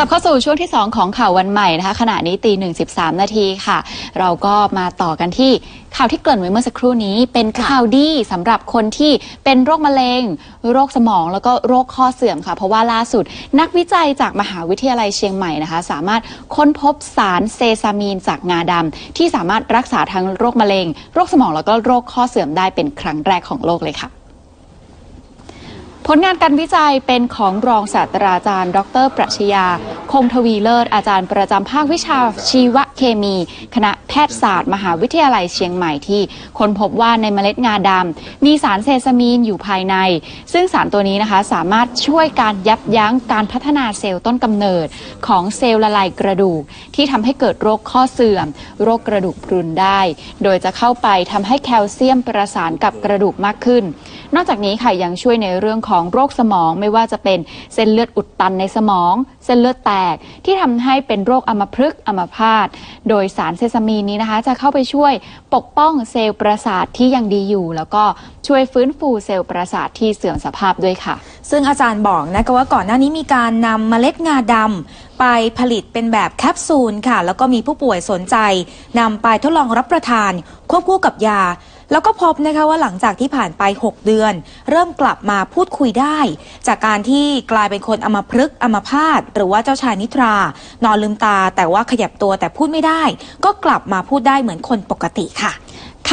ลับเข้าสู่ช่วงที่ 2 ของข่าววันใหม่นะคะขณะนี้ตีหนึ่งสิบสามนาทีค่ะ เราก็มาต่อกันที่ข่าวที่เกริ่นไว้เมื่อสักครู่นี้ เป็นข่าวดีสำหรับคนที่เป็นโรคมะเร็ง โรคสมองแล้วก็โรคข้อเสื่อมค่ะ เพราะว่าล่าสุด นักวิจัยจากมหาวิทยาลัยเชียงใหม่นะคะ สามารถค้นพบสารเซซามีนจากงาดำที่สามารถรักษาทั้งโรคมะเร็ง โรคสมองแล้วก็โรคข้อเสื่อมได้เป็นครั้งแรกของโลกเลยค่ะ ผลงานการวิจัยเป็นของรองศาสตราจารย์ ดร ปรัชญาคงทวีเลิศ อาจารย์ประจำภาควิชาชีวเคมี คณะแพทยศาสตร์ มหาวิทยาลัยเชียงใหม่ที่ค้นพบว่าในเมล็ดงาดำมีสารเซซามีนอยู่ภายใน ซึ่งสารตัวนี้นะคะสามารถช่วยการยับยั้งการพัฒนาเซลล์ต้นกำเนิดของเซลล์ละลายกระดูก ที่ทำให้เกิดโรคข้อเสื่อม โรคกระดูกพรุนได้ โดยจะเข้าไปทำให้แคลเซียมประสานกับกระดูกมากขึ้น นอกจากนี้ค่ะยังช่วยในเรื่องของโรคสมองไม่ว่าจะเป็นเส้นเลือดอุดตันในสมอง เส้นเลือดแตกที่ทำให้เป็นโรคอัมพฤกษ์อัมพาตโดยสารเซซามีนนี้นะคะ จะเข้าไปช่วยปกป้องเซลล์ประสาทที่ยังดีอยู่ แล้วก็ช่วยฟื้นฟูเซลล์ประสาทที่เสื่อมสภาพด้วยค่ะ ซึ่งอาจารย์บอกนะคะว่าก่อนหน้านี้มีการนำเมล็ดงาดำไปผลิตเป็นแบบแคปซูลค่ะ แล้วก็มีผู้ป่วยสนใจนำไปทดลองรับประทานควบคู่กับยา แล้วก็พบนะคะว่าหลังจากที่ผ่านไป 6 เดือน เริ่มกลับมาพูดคุยได้ จากการที่กลายเป็นคนอมพฤกษ์อมพาตหรือว่าเจ้าชายนิทรา นอนลืมตาแต่ว่าขยับตัวแต่พูดไม่ได้ ก็กลับมาพูดได้เหมือนคนปกติค่ะ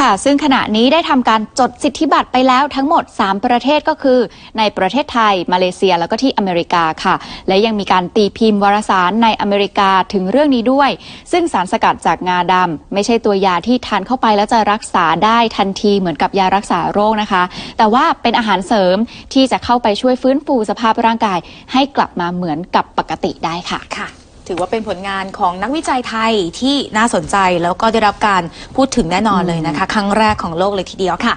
ค่ะ ซึ่งขณะนี้ได้ทำการจดสิทธิบัตรไปแล้วทั้งหมด 3 ประเทศก็คือ ในประเทศไทย มาเลเซียแล้วก็ที่อเมริกาค่ะ และยังมีการตีพิมพ์วารสารในอเมริกาถึงเรื่องนี้ด้วย ซึ่งสารสกัดจากงาดำไม่ใช่ตัวยาที่ทานเข้าไปแล้วจะรักษาได้ทันทีเหมือนกับยารักษาโรคนะคะ แต่ว่าเป็นอาหารเสริมที่จะเข้าไปช่วยฟื้นฟูสภาพร่างกาย ให้กลับมาเหมือนกับปกติได้ค่ะค่ะ ถือว่าเป็นผลงานของนักวิจัยไทยที่น่าสนใจแล้วก็ได้รับการพูดถึงแน่นอนเลยนะคะ ครั้งแรกของโลกเลยทีเดียวค่ะ